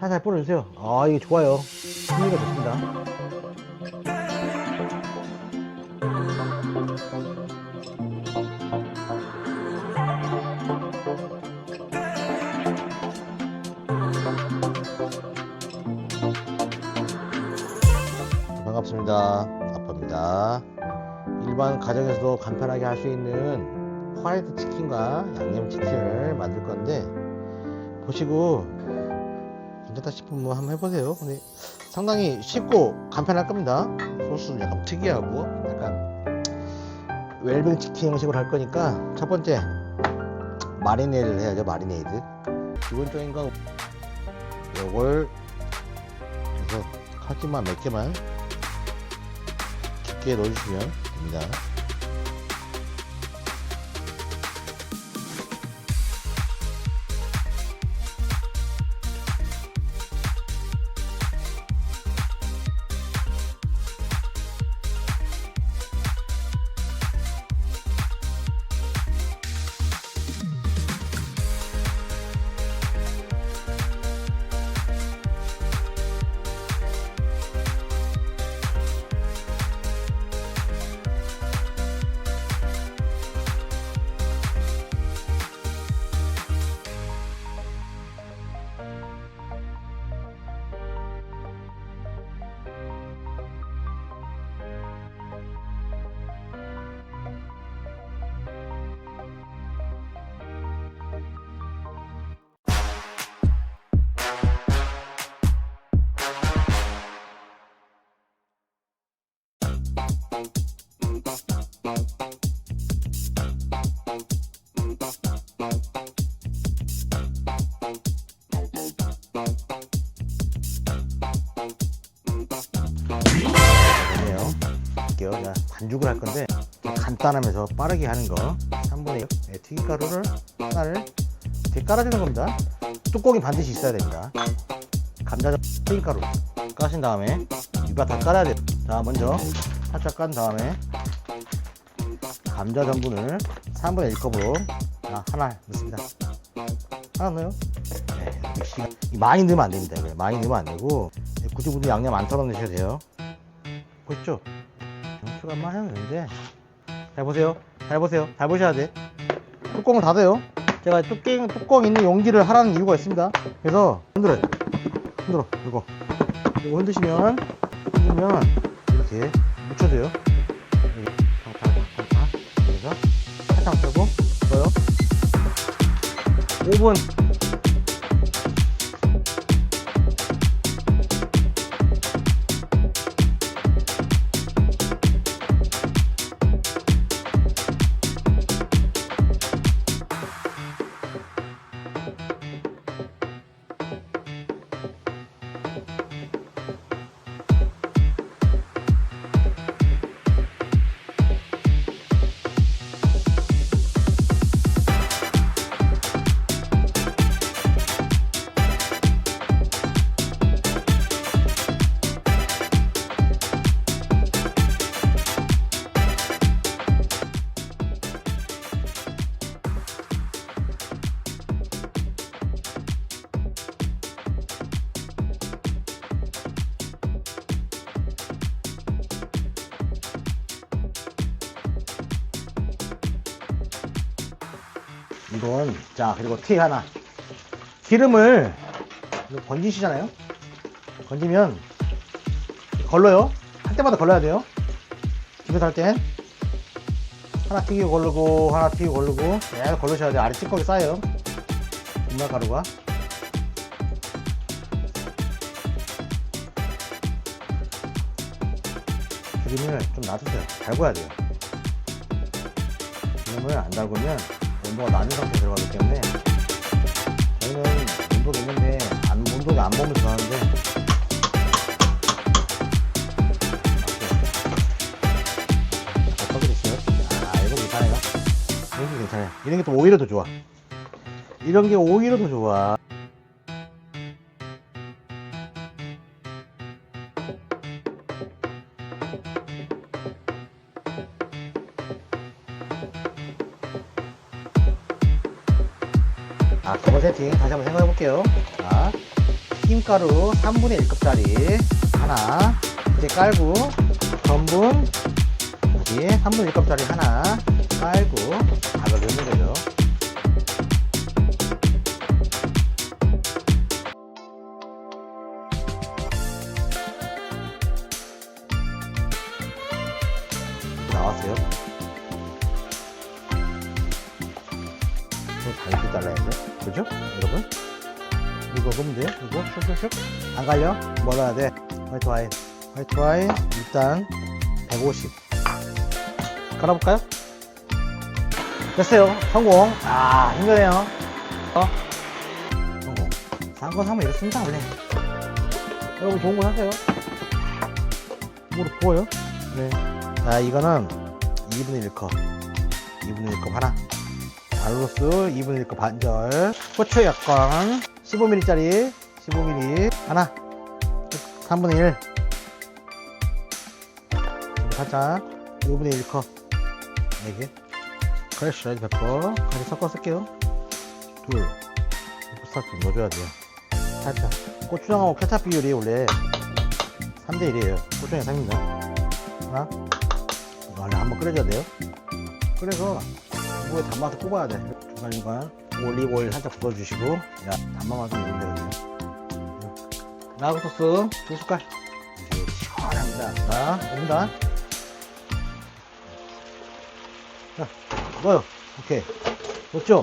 살살 뿌려주세요. 아, 이게 좋아요. 풍미가 좋습니다. 반갑습니다. 아빠입니다. 일반 가정에서도 간편하게 할 수 있는 화이트 치킨과 양념 치킨을 만들 건데 보시고 괜찮다 싶으면 한번 해보세요. 근데 상당히 쉽고 간편할 겁니다. 소스는 약간 특이하고 약간 웰빙 치킨 형식으로 할 거니까 첫 번째 마리네이드를 해야죠. 마리네이드. 기본적인 건 요걸 그래서 칼집만 몇 개만 깊게 넣어주시면 됩니다. 반죽을 할 건데 좀 간단하면서 빠르게 하는 거 3분의 1 네, 튀김가루를 하나를 이렇게 깔아주는 겁니다. 뚜껑이 반드시 있어야 됩니다. 감자전 튀김가루 까신 다음에 이거 다 깔아야 돼요. 자, 먼저 살짝 깐 다음에 감자 전분을 3분의 1컵으로 하나 넣습니다. 하나 넣어요. 네, 많이 넣으면 안 됩니다. 많이 넣으면 안 되고 굳이 굳이 양념 안 썰어 넣으셔도 돼요. 보셨죠? 수간만 해도 되는데 잘 보세요. 잘 보세요. 잘 보셔야 돼. 뚜껑을 닫아요. 제가 뚜껑 뚜껑 있는 용기를 하라는 이유가 있습니다. 그래서 흔들어요. 흔들어. 이거 이거 흔드시면 흔들면 이렇게 묻혀져요. 여기 탕탕탕탕 그래서 살짝 빼고 넣어요. 5분 이건 자 그리고 티 하나. 기름을 이거 건지시잖아요? 건지면 걸러요? 할 때마다 걸러야 돼요? 할땐 하나 튀기고 걸르고 하나 튀기고 걸르고. 계속 걸르셔야 돼요. 아래 찌꺼기 쌓여요. 분말 가루가. 기름을 좀 놔두세요. 달궈야 돼요. 기름을 안 달구면 온도가 낮은 상태에 들어가기 때문에 저희는 온도가 있는데 안, 온도가 안 보면 들어가는데. 섞어드렸어요? 아 이거 괜찮아요. 이런 게 괜찮아요. 이런 게 또 오히려 더 좋아. 이런 게 오히려 더 좋아 아, 두번 세팅 다시 한번 생각해 볼게요. 자, 김가루 3분의 1컵짜리 하나 이렇게 깔고 전분 여기 3분의 1컵짜리 하나 깔고 닭을 넣는 거죠. 나왔어요. 잘라야 돼. 그죠? 여러분? 이거 넣으면 돼요? 이거 슉슉슉. 안 갈려? 뭐 넣어야 돼? 화이트 와인. 화이트 와인 일단 150. 갈아볼까요? 됐어요. 성공. 아, 힘드네요. 어? 성공. 싼거 사면 이렇습니다, 원래. 여러분 좋은 거 사세요. 뭐로 부어요? 네. 자, 이거는 2분의 1컵. 2분의 1컵 하나. 알로스 2분의 1컵 반절. 고추 약간 15ml짜리 15ml 하나. 3분의 1. 살짝 5분의 1컵. 4개. 크래쉬 레드 페퍼. 같이 섞어 쓸게요. 둘. 좀 넣어줘야 돼요. 살짝. 고추장하고 케찹 비율이 원래 3대 1이에요. 고추장이 3입니다. 하나. 이거 원래 한번 끓여줘야 돼요. 그래서 이거에 단맛을 뽑아야 돼. 중간중간 올리브 오일 살짝 부어주시고, 야, 단맛만 좀 넣으면 되거든요. 라구 소스 두 숟갈. 시원합니다. 자, 옵니다. 자, 넣어요. 오케이. 넣었죠?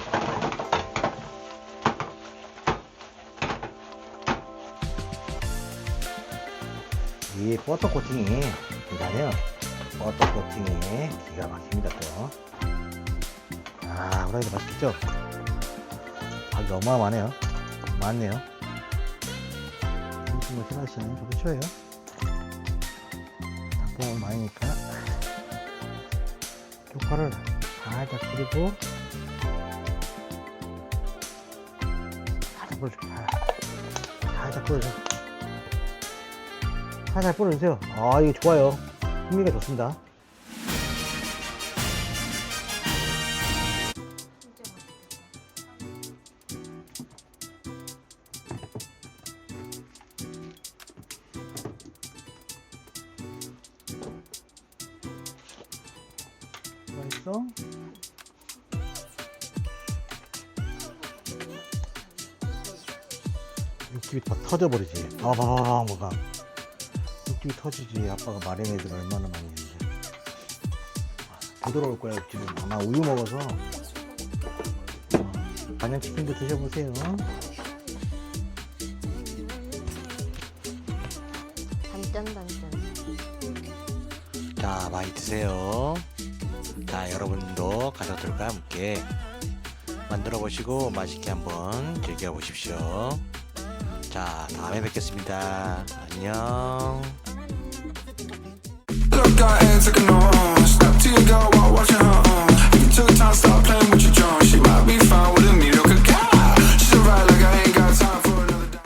이 버터 코팅이 굉장해요. 버터 코팅이 기가 막힙니다 또. 아, 후라이드 맛있겠죠? 닭이 어마어마하네요. 많네요. 음식물 싫어하시는 저도 싫어요. 닭봉을 많이니까. 쪽파를 살짝 뿌리고 살짝 뿌려줘. 살짝. 살짝 뿌려줘. 살짝 뿌려주세요. 아, 이거 좋아요. 흥미가 좋습니다. 있어? 육즙이 다 터져버리지. 아, 뭐가. 육즙이 터지지. 아빠가 마린 애들 얼마나 많이 했는데. 부드러울 거야, 육즙은. 아마 우유 먹어서. 어, 간장치킨도 드셔보세요. 단짠 단짠. 자, 많이 드세요. 다 여러분도 가족들과 함께 만들어 보시고 맛있게 한번 즐겨 보십시오. 자, 다음에 뵙겠습니다. 안녕. Look,